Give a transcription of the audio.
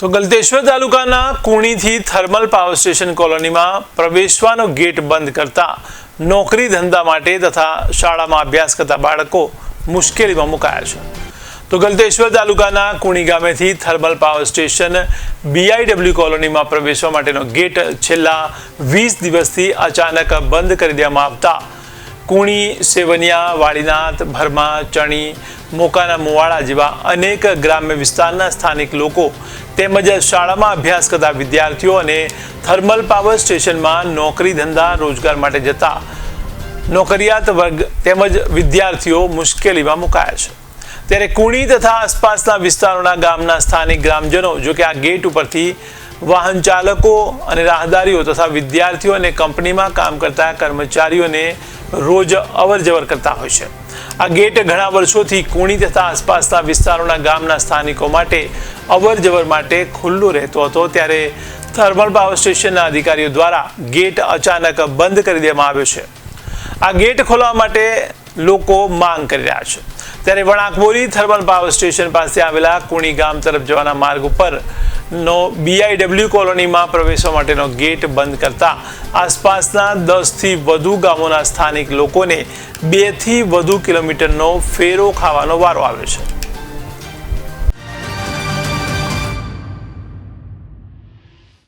તો ગલતેશ્વર તાલુકાના કુણીથી thermal power station કોલોનીમાં પ્રવેશવાનો ગેટ બંધ કરતા નોકરી ધંધા માટે તથા શાળામાં અભ્યાસ કરતા બાળકો મુશ્કેલીમાં મુકાયા છે. તો ગલતેશ્વર તાલુકાના કુણી ગામેથી થર્મલ પાવર સ્ટેશન બીઆઈડબ્લ્યુ કોલોનીમાં પ્રવેશવા માટેનો ગેટ છેલ્લા વીસ દિવસથી અચાનક બંધ કરી દેવામાં આવતા કુણી સેવનિયા, વાળીનાથ, ભરમા, ચણી મોકાના મુવાડા જેવા અનેક ગ્રામ્ય વિસ્તારના સ્થાનિક લોકો તેમજ શાળામાં અભ્યાસ કરતા વિદ્યાર્થીઓ અને થર્મલ પાવર સ્ટેશનમાં નોકરી ધંધા રોજગાર માટે જતા નોકરિયાત વર્ગ તેમજ વિદ્યાર્થીઓ મુશ્કેલીમાં મુકાયા છે. ત્યારે કુણી તથા આસપાસના વિસ્તારોના ગામના સ્થાનિક ગ્રામજનો, જો કે આ ગેટ ઉપરથી વાહન ચાલકો અને રાહદારીઓ તથા વિદ્યાર્થીઓ અને કંપનીમાં કામ કરતા કર્મચારીઓને રોજ અવર જવર કરતા હોય છે. આ ગેટ ઘણા વર્ષોથી કુણી તથા આસપાસના વિસ્તારોના ગામના સ્થાનિકો માટે અવર જવર માટે ખુલ્લું રહેતો હતો ત્યારે થર્મલ પાવર સ્ટેશનના અધિકારીઓ દ્વારા ગેટ અચાનક બંધ કરી દેવામાં આવ્યો છે. આ ગેટ ખોલવા માટે લોકો માંગ કરી રહ્યા છે. ત્યારે વણાકબોરી થર્મલ પાવર સ્ટેશન પાસે આવેલા કુણી ગામ તરફ જવાના માર્ગ ઉપર નો બીઆઈડબલ્યુ કોલોનીમાં પ્રવેશવા માટેનો ગેટ બંધ કરતા આસપાસના દસથી વધુ ગામોના સ્થાનિક લોકોને બેથી વધુ કિલોમીટરનો ફેરો ખાવાનો વારો આવ્યો છે.